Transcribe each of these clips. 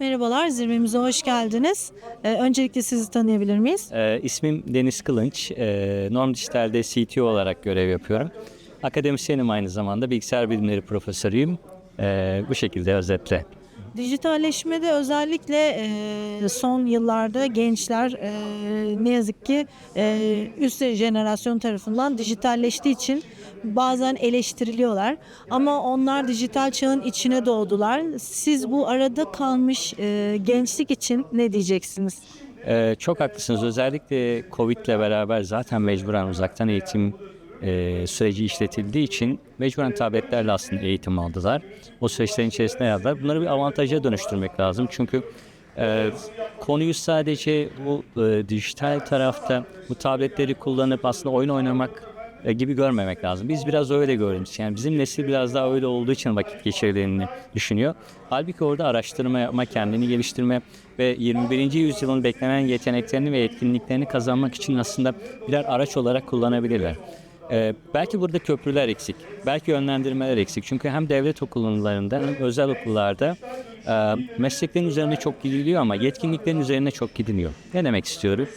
Merhabalar, zirvemize hoş geldiniz. Ee, öncelikle sizi tanıyabilir miyiz? Ee, ismim Deniz Kılınç. Ee, Norm Dijital'de CTO olarak görev yapıyorum. Akademisyenim aynı zamanda. Bilgisayar bilimleri profesörüyüm. Ee, bu şekilde özetle. Dijitalleşmede özellikle e, son yıllarda gençler e, ne yazık ki e, üst jenerasyon tarafından dijitalleştiği için bazen eleştiriliyorlar. Ama onlar dijital çağın içine doğdular. Siz bu arada kalmış e, gençlik için ne diyeceksiniz? Ee, çok haklısınız. Özellikle Covid ile beraber zaten mecburen uzaktan eğitim e, süreci işletildiği için mecburen tabletlerle aslında eğitim aldılar. O süreçlerin içerisinde yaptılar. Bunları bir avantaja dönüştürmek lazım. Çünkü e, konuyu sadece bu e, dijital tarafta bu tabletleri kullanıp aslında oyun oynamak gibi görmemek lazım. Biz biraz öyle görüyoruz. Yani bizim nesil biraz daha öyle olduğu için vakit geçirdiğini düşünüyor. Halbuki orada araştırma yapma, kendini geliştirme ve 21. yüzyılın beklenen yeteneklerini ve yetkinliklerini kazanmak için aslında birer araç olarak kullanabilirler. Ee, belki burada köprüler eksik, belki yönlendirmeler eksik. Çünkü hem devlet okullarında hem özel okullarda e, mesleklerin üzerine çok gidiliyor ama yetkinliklerin üzerine çok gidiliyor. Ne demek istiyorum?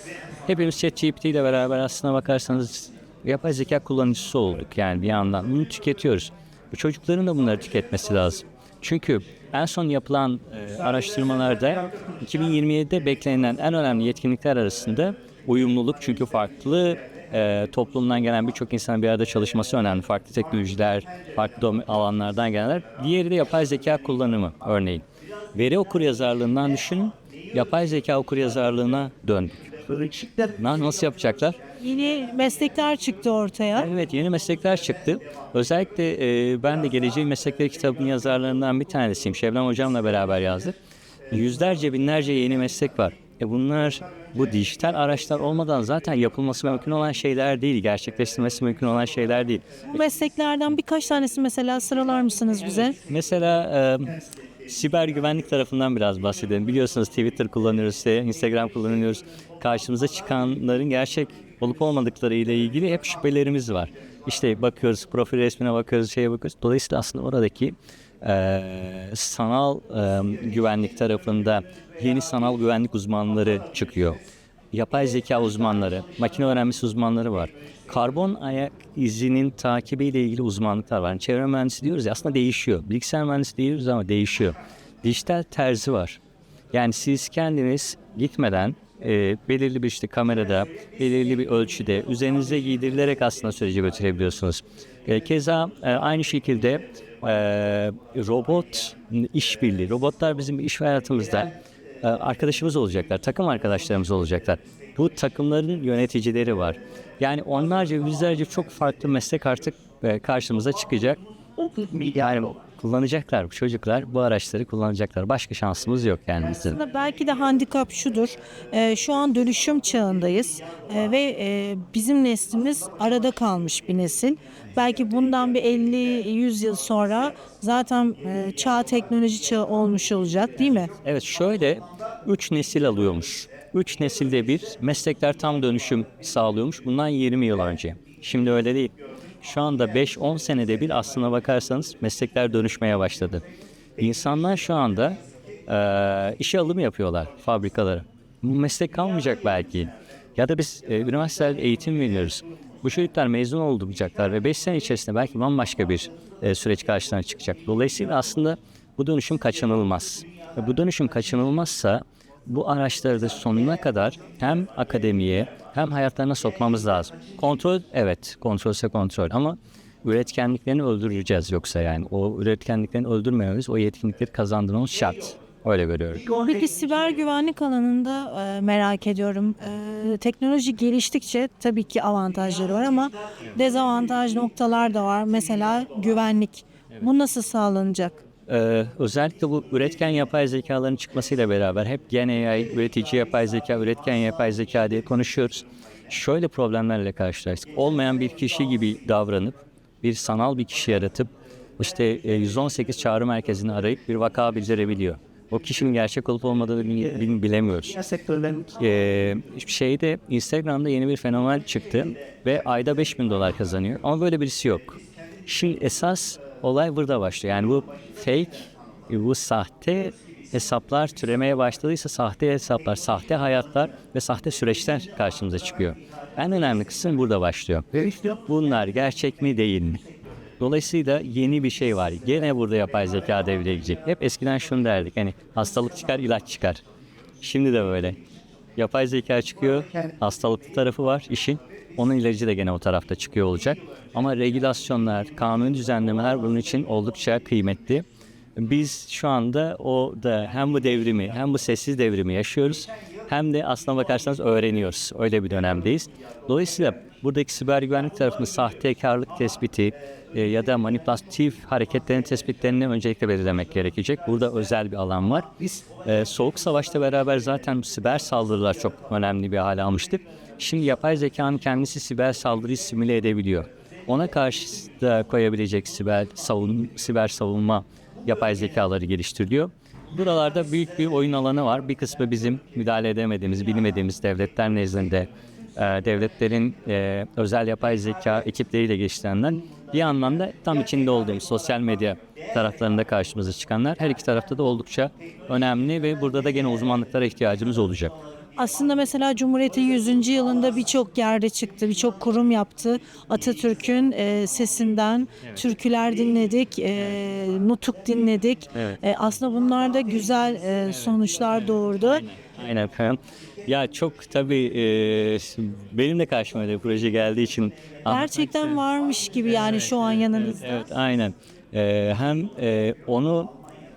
Hepimiz ChatGPT ile beraber aslına bakarsanız yapay zeka kullanıcısı olduk yani bir yandan. Bunu tüketiyoruz. Bu çocukların da bunları tüketmesi lazım. Çünkü en son yapılan e, araştırmalarda 2027'de beklenen en önemli yetkinlikler arasında uyumluluk çünkü farklı e, toplumdan gelen birçok insanın bir arada çalışması önemli. Farklı teknolojiler, farklı alanlardan gelenler. Diğeri de yapay zeka kullanımı örneğin. Veri okur yazarlığından düşünün, yapay zeka okur yazarlığına döndük. Na- Nasıl yapacaklar? Yeni meslekler çıktı ortaya. Evet yeni meslekler çıktı. Özellikle e, ben de Geleceğin Meslekleri kitabının yazarlarından bir tanesiyim. Şebnem Hocam'la beraber yazdık. Yüzlerce binlerce yeni meslek var. E bunlar bu dijital araçlar olmadan zaten yapılması mümkün olan şeyler değil, gerçekleştirmesi mümkün olan şeyler değil. Bu mesleklerden birkaç tanesi mesela sıralar mısınız bize? Mesela e, siber güvenlik tarafından biraz bahsedelim. Biliyorsunuz Twitter kullanıyoruz, Instagram kullanıyoruz. Karşımıza çıkanların gerçek olup olmadıkları ile ilgili hep şüphelerimiz var. İşte bakıyoruz, profil resmine bakıyoruz, şeye bakıyoruz. Dolayısıyla aslında oradaki e, sanal e, güvenlik tarafında yeni sanal güvenlik uzmanları çıkıyor. Yapay zeka uzmanları, makine öğrenmesi uzmanları var. Karbon ayak izinin takibiyle ilgili uzmanlıklar var. Yani çevre mühendisi diyoruz ya aslında değişiyor. Bilgisayar mühendisi diyoruz ama değişiyor. Dijital terzi var. Yani siz kendiniz gitmeden e, belirli bir işte kamerada, belirli bir ölçüde üzerinize giydirilerek aslında süreci götürebiliyorsunuz. E, keza e, aynı şekilde e, robot işbirliği, robotlar bizim iş hayatımızda arkadaşımız olacaklar, takım arkadaşlarımız olacaklar. Bu takımların yöneticileri var. Yani onlarca, yüzlerce çok farklı meslek artık e, karşımıza çıkacak. Yani kullanacaklar bu çocuklar, bu araçları kullanacaklar. Başka şansımız yok yani bizim. Aslında belki de handikap şudur. Ee, şu an dönüşüm çağındayız Ee, ve e, bizim neslimiz arada kalmış bir nesil. Belki bundan bir 50-100 yıl sonra zaten e, çağ teknoloji çağı olmuş olacak değil mi? Evet şöyle üç nesil alıyormuş. Üç nesilde bir meslekler tam dönüşüm sağlıyormuş. Bundan 20 yıl önce. Şimdi öyle değil. Şu anda 5-10 senede bir aslına bakarsanız meslekler dönüşmeye başladı. İnsanlar şu anda eee işe alım yapıyorlar fabrikalara. Bu meslek kalmayacak belki. Ya da biz e, üniversitede eğitim veriyoruz. Bu çocuklar mezun olacaklar ve 5 sene içerisinde belki bambaşka bir e, süreç karşılarına çıkacak. Dolayısıyla aslında bu dönüşüm kaçınılmaz. Ve bu dönüşüm kaçınılmazsa bu araçları da sonuna kadar hem akademiye hem hayatlarına sokmamız lazım. Kontrol evet, kontrolse kontrol ama üretkenliklerini öldüreceğiz yoksa yani. O üretkenliklerini öldürmememiz, o yetkinlikleri kazandırmamız şart. Öyle görüyorum. Peki siber güvenlik alanında e, merak ediyorum. E, teknoloji geliştikçe tabii ki avantajları var ama dezavantaj noktalar da var. Mesela güvenlik. Bu nasıl sağlanacak? Ee, özellikle bu üretken yapay zekaların çıkmasıyla beraber hep Gen AI, üretici yapay zeka, üretken yapay zeka diye konuşuyoruz. Şöyle problemlerle karşılaştık. Olmayan bir kişi gibi davranıp bir sanal bir kişi yaratıp işte e, 118 çağrı merkezini arayıp bir vaka bildirebiliyor. O kişinin gerçek olup olmadığını bil- bil- bilemiyoruz. Ee, şeyde Instagram'da yeni bir fenomen çıktı ve ayda 5000 dolar kazanıyor ama böyle birisi yok. Şimdi esas olay burada başlıyor. Yani bu fake, bu sahte hesaplar türemeye başladıysa sahte hesaplar, sahte hayatlar ve sahte süreçler karşımıza çıkıyor. En önemli kısım burada başlıyor. Bunlar gerçek mi değil mi? Dolayısıyla yeni bir şey var. Gene burada yapay zeka devreye girecek. Hep eskiden şunu derdik hani hastalık çıkar ilaç çıkar. Şimdi de böyle. Yapay zeka çıkıyor. Hastalıklı tarafı var işin. Onun ilacı da gene o tarafta çıkıyor olacak. Ama regülasyonlar, kanuni düzenlemeler bunun için oldukça kıymetli. Biz şu anda o da hem bu devrimi hem bu sessiz devrimi yaşıyoruz hem de aslına bakarsanız öğreniyoruz. Öyle bir dönemdeyiz. Dolayısıyla buradaki siber güvenlik tarafında sahtekarlık tespiti e, ya da manipülatif hareketlerin tespitlerini öncelikle belirlemek gerekecek. Burada özel bir alan var. E, Soğuk Savaş'ta beraber zaten siber saldırılar çok önemli bir hale almıştık. Şimdi yapay zekanın kendisi siber saldırıyı simüle edebiliyor. Ona karşı da koyabilecek siber, savun, siber savunma yapay zekaları geliştiriliyor. Buralarda büyük bir oyun alanı var. Bir kısmı bizim müdahale edemediğimiz, bilmediğimiz devletler nezdinde e, devletlerin e, özel yapay zeka ekipleriyle geliştirilenler. Bir anlamda tam içinde olduğumuz sosyal medya taraflarında karşımıza çıkanlar her iki tarafta da oldukça önemli ve burada da gene uzmanlıklara ihtiyacımız olacak. Aslında mesela Cumhuriyet'in 100. yılında birçok yerde çıktı, birçok kurum yaptı. Atatürk'ün e, sesinden türküler dinledik, e, nutuk dinledik. Evet. E, aslında bunlar da güzel e, sonuçlar doğurdu. Aynen efendim. Ya çok tabii e, benim de karşıma öyle bir proje geldiği için Gerçekten varmış gibi yani şu an yanınızda. Evet, aynen. Ee, hem e, onu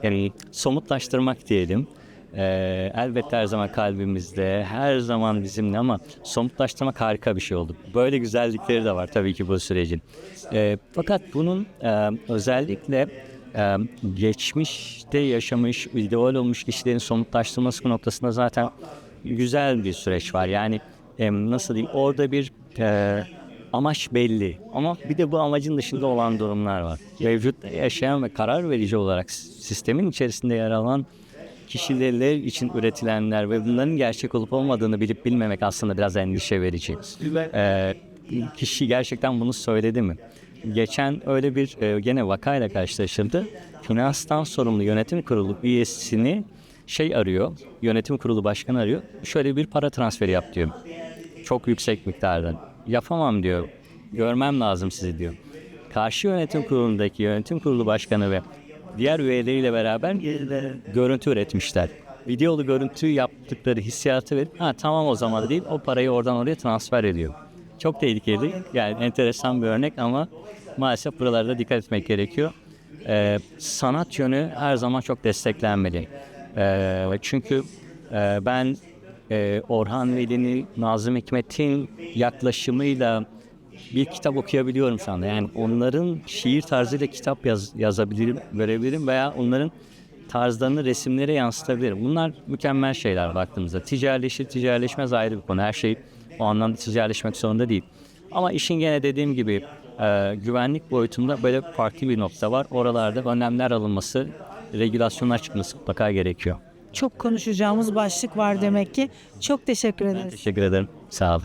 yani somutlaştırmak diyelim. Ee, elbette her zaman kalbimizde, her zaman bizimle ama somutlaştırmak harika bir şey oldu. Böyle güzellikleri de var tabii ki bu sürecin. Ee, fakat bunun e, özellikle e, geçmişte yaşamış, ideal olmuş kişilerin somutlaştırması noktasında zaten güzel bir süreç var. Yani e, nasıl diyeyim, orada bir e, amaç belli ama bir de bu amacın dışında olan durumlar var. Mevcutta yaşayan ve karar verici olarak sistemin içerisinde yer alan kişiler için üretilenler ve bunların gerçek olup olmadığını bilip bilmemek aslında biraz endişe verici. Ee, kişi gerçekten bunu söyledi mi? Geçen öyle bir e, gene vakayla karşılaşıldı. Finanstan sorumlu yönetim kurulu üyesini şey arıyor, yönetim kurulu başkanı arıyor. Şöyle bir para transferi yap diyor. Çok yüksek miktarda. Yapamam diyor. Görmem lazım sizi diyor. Karşı yönetim kurulundaki yönetim kurulu başkanı ve diğer üyeleriyle beraber görüntü üretmişler. Videolu görüntü yaptıkları hissiyatı verip ha tamam o zaman deyip o parayı oradan oraya transfer ediyor. Çok tehlikeli. Yani enteresan bir örnek ama maalesef buralarda dikkat etmek gerekiyor. Ee, sanat yönü her zaman çok desteklenmeli. Ee, çünkü e, ben e, Orhan Veli'nin, Nazım Hikmet'in yaklaşımıyla bir kitap okuyabiliyorum şu anda. Yani onların şiir tarzıyla kitap yaz, yazabilirim, verebilirim veya onların tarzlarını resimlere yansıtabilirim. Bunlar mükemmel şeyler baktığımızda. Ticaretleşir, ticaretleşmez ayrı bir konu. Her şey o anlamda ticaretleşmek zorunda değil. Ama işin gene dediğim gibi e, güvenlik boyutunda böyle farklı bir nokta var. Oralarda önlemler alınması, regülasyonlar çıkması mutlaka gerekiyor. Çok konuşacağımız başlık var demek ki. Çok teşekkür ederiz. Teşekkür ederim. Sağ olun.